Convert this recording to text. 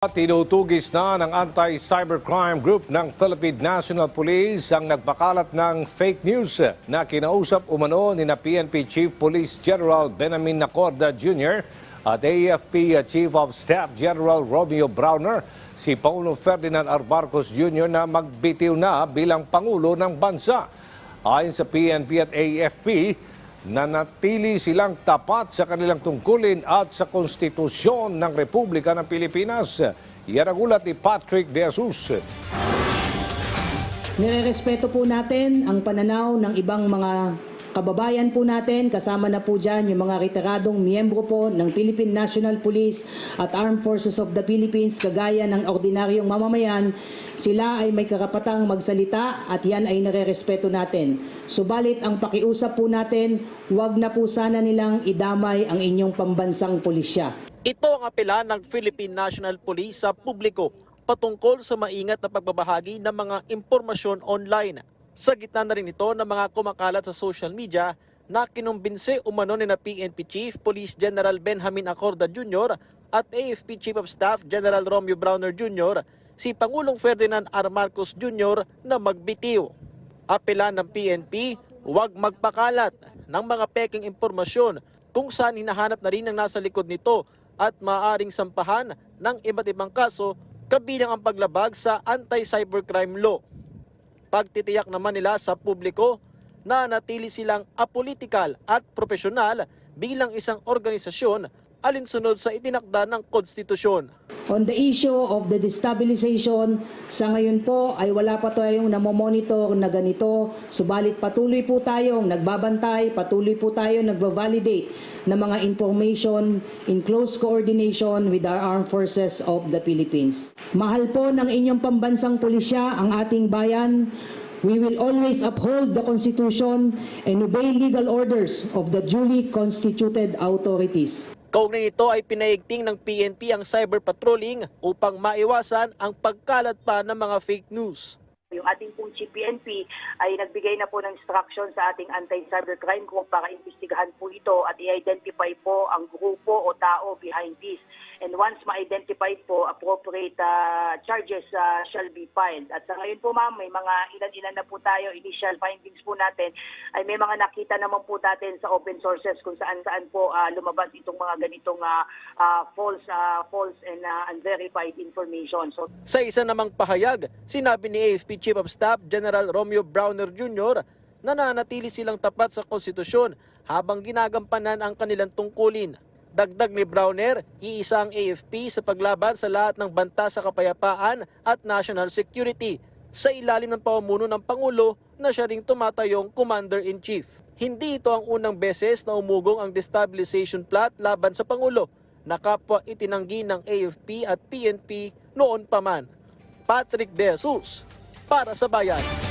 Tinutugis na ng anti-cybercrime group ng Philippine National Police ang nagpakalat ng fake news na kinausap umano ni na PNP Chief Police General Benjamin Nacorda Jr. at AFP Chief of Staff General Romeo Browner si Paulo Ferdinand Arbarcos Jr. na magbitiw na bilang Pangulo ng Bansa. Ayon sa PNP at AFP, nanatili silang tapat sa kanilang tungkulin at sa konstitusyon ng Republika ng Pilipinas. Yan ang ulat ni Patrick De Jesus. Nirerespeto po natin ang pananaw ng ibang mga kababayan po natin. Kasama na po dyan yung mga retiradong miyembro po ng Philippine National Police at Armed Forces of the Philippines kagaya ng ordinaryong mamamayan. Sila ay may karapatang magsalita at yan ay nirerespeto natin. Subalit ang pakiusap po natin, huwag na po sana nilang idamay ang inyong pambansang pulisya. Ito ang apela ng Philippine National Police sa publiko patungkol sa maingat na pagbabahagi ng mga impormasyon online. Sa gitna na rin ito ng mga kumakalat sa social media na kinumbinse umano ni na PNP Chief Police General Benjamin Acorda Jr. at AFP Chief of Staff General Romeo Browner Jr. si Pangulong Ferdinand R. Marcos Jr. na magbitiw. Apela ng PNP, huwag magpakalat ng mga peking impormasyon kung saan hinahanap na rin ang nasa likod nito at maaaring sampahan ng iba't ibang kaso kabilang ang paglabag sa anti-cybercrime law. Pagtitiyak naman nila sa publiko na natili silang apolitical at profesional bilang isang organisasyon alinsunod sa itinakda ng konstitusyon. On the issue of the destabilization, sa ngayon po ay wala pa tayong namomonitor na ganito. Subalit patuloy po tayong nagbabantay, patuloy po tayong nagbavalidate ng mga information in close coordination with our armed forces of the Philippines. Mahal po ng inyong pambansang pulisya ang ating bayan. We will always uphold the Constitution and obey legal orders of the duly constituted authorities. Kaugnay nito ay pinaigting ng PNP ang cyber patrolling upang maiwasan ang pagkalat pa ng mga fake news. Yung ating pong Chief PNP ay nagbigay na po ng instruction sa ating anti-cybercrime group para imbestigahan po ito at i-identify po ang grupo o tao behind this. And once ma-identify po, appropriate uh, charges uh, shall be filed. At sa ngayon po ma'am, may mga ilan-ilan na po tayo, initial findings po natin, ay may mga nakita naman po natin sa open sources kung saan-saan po uh, lumabas itong mga ganitong uh, uh, false, uh, false and uh, unverified information. So Sa isa namang pahayag, sinabi ni AFP Chief of Staff General Romeo Browner Jr. na nanatili silang tapat sa konstitusyon habang ginagampanan ang kanilang tungkulin. Dagdag ni Browner, iisa ang AFP sa paglaban sa lahat ng banta sa kapayapaan at national security sa ilalim ng pamumuno ng Pangulo na siya ring tumatayong Commander-in-Chief. Hindi ito ang unang beses na umugong ang destabilization plot laban sa Pangulo na kapwa itinanggi ng AFP at PNP noon pa man. Patrick De Jesus, para sa Bayan.